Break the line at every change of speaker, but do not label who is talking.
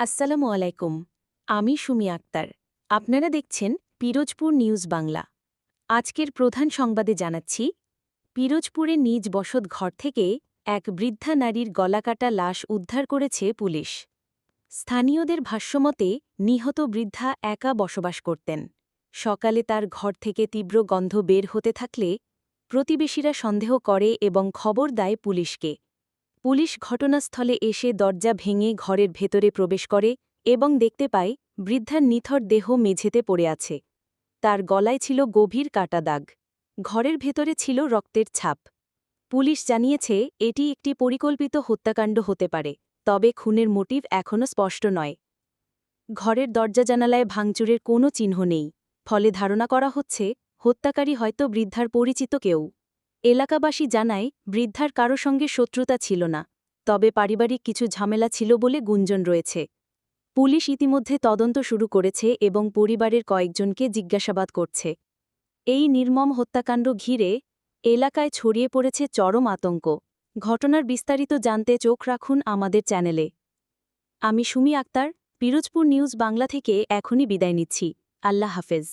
আসসালামু আলাইকুম, আমি সুমি আক্তার। আপনারা দেখছেন পিরোজপুর নিউজ বাংলা। আজকের প্রধান সংবাদে জানাচ্ছি, পিরোজপুরে নিজ বসত ঘর থেকে এক বৃদ্ধা নারীর গলাকাটা লাশ উদ্ধার করেছে পুলিশ। স্থানীয়দের ভাষ্যমতে, নিহত বৃদ্ধা একা বসবাস করতেন। সকালে তার ঘর থেকে তীব্র গন্ধ বের হতে থাকলে প্রতিবেশীরা সন্দেহ করে এবং খবর দেয় পুলিশকে। পুলিশ ঘটনাস্থলে এসে দরজা ভেঙে ঘরের ভেতরে প্রবেশ করে এবং দেখতে পায়, বৃদ্ধার নিথর দেহ মেঝেতে পড়ে আছে। তার গলায় ছিল গভীর কাটা দাগ। ঘরের ভেতরে ছিল রক্তের ছাপ। পুলিশ জানিয়েছে, এটি একটি পরিকল্পিত হত্যাকাণ্ড হতে পারে, তবে খুনের মোটিভ এখনও স্পষ্ট নয়। ঘরের দরজা জানালায় ভাঙচুরের কোনো চিহ্ন নেই। ফলে ধারণা করা হচ্ছে, হত্যাকারী হয়তো বৃদ্ধার পরিচিত কেউ। এলাকাবাসী জানায়, বৃদ্ধার কারও সঙ্গে শত্রুতা ছিল না, তবে পারিবারিক কিছু ঝামেলা ছিল বলে গুঞ্জন রয়েছে। পুলিশ ইতিমধ্যে তদন্ত শুরু করেছে এবং পরিবারের কয়েকজনকে জিজ্ঞাসাবাদ করছে। এই নির্মম হত্যাকাণ্ড ঘিরে এলাকায় ছড়িয়ে পড়েছে চরম আতঙ্ক। ঘটনার বিস্তারিত জানতে চোখ রাখুন আমাদের চ্যানেলে। আমি সুমি আক্তার, পিরোজপুর নিউজ বাংলা থেকে এখনই বিদায় নিচ্ছি। আল্লাহ হাফেজ।